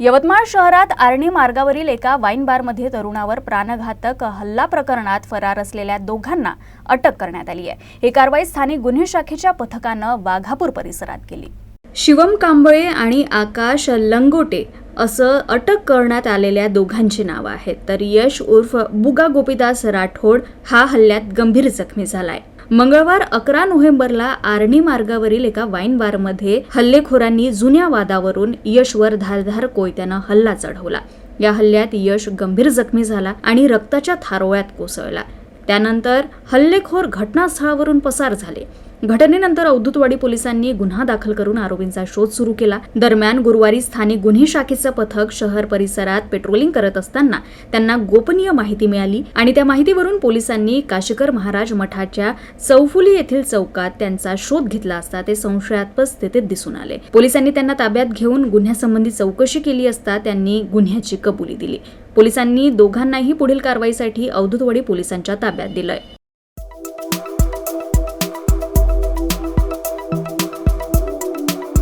यवतमाळ शहरात आर्णी मार्गावरील एका वाईन बारमध्ये तरुणावर प्राणघातक हल्ला प्रकरणात फरार असलेल्या दोघांना अटक करण्यात आली आहे. ही कारवाई स्थानिक गुन्हे शाखेच्या पथकानं वाघापूर परिसरात केली. शिवम कांबळे आणि आकाश लंगोटे असं अटक करण्यात आलेल्या दोघांची नावं आहेत. तर यश उर्फ बुगा गोपीदास राठोड हा हल्ल्यात गंभीर जखमी झाला आहे मंगळवार अकरा नोव्हेंबरला आर्णी मार्गावरील एका वाईन बारमध्ये हल्लेखोरांनी जुन्या वादावरून यशवर धारधार कोयत्यानं हल्ला चढवला. या हल्ल्यात यश गंभीर जखमी झाला आणि रक्ताच्या थारोळ्यात कोसळला. त्यानंतर हल्लेखोर घटनास्थळावरून पसार झाले. घटनेनंतर अवधूतवाडी पोलिसांनी गुन्हा दाखल करून आरोपींचा शोध सुरू केला. दरम्यान गुरुवारी स्थानिक गुन्हे शाखेचं पथक शहर परिसरात पेट्रोलिंग करत असताना त्यांना गोपनीय माहिती मिळाली आणि त्या माहितीवरून पोलिसांनी काशीकर महाराज मठाच्या चौफुली येथील चौकात त्यांचा शोध घेतला असता ते संशयास्पद स्थितीत दिसून आले. पोलिसांनी त्यांना ताब्यात घेऊन गुन्ह्यासंबंधी चौकशी केली असता त्यांनी गुन्ह्याची कबुली दिली. पोलिसांनी दोघांनाही पुढील कारवाईसाठी अवधूतवाडी पोलिसांच्या ताब्यात दिलंय.